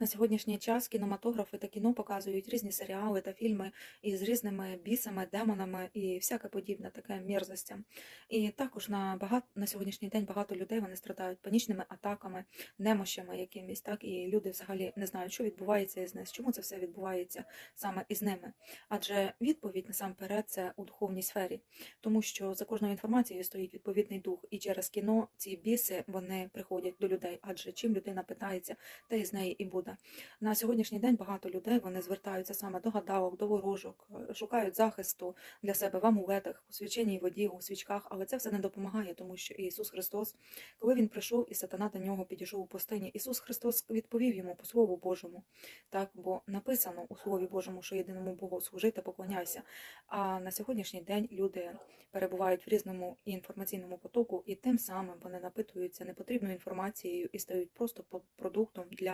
На сьогоднішній час кінематографи та кіно показують різні серіали та фільми із різними бісами, демонами і всяке подібне таке мерзостям. І також на багато на сьогоднішній день багато людей вони страдають панічними атаками, немощами якимись, так і люди взагалі не знають, що відбувається із них, чому це все відбувається саме із ними. Адже відповідь насамперед це у духовній сфері, тому що за кожною інформацією стоїть відповідний дух, і через кіно ці біси вони приходять до людей. Адже чим людина питається, те із неї і буде. На сьогоднішній день багато людей вони звертаються саме до гадалок, до ворожок, е, шукають захисту для себе в амулетах, у свяченій воді, у свічках, але це все не допомагає, тому що Ісус Христос, коли він прийшов і сатана до нього підійшов у пустині, Ісус Христос відповів йому по Слову Божому. Так, бо написано у Слові Божому, що єдиному Богу служити, поклоняйся. А на сьогоднішній день люди перебувають в різному інформаційному потоку, і тим самим вони напитуються непотрібною інформацією і стають просто продуктом для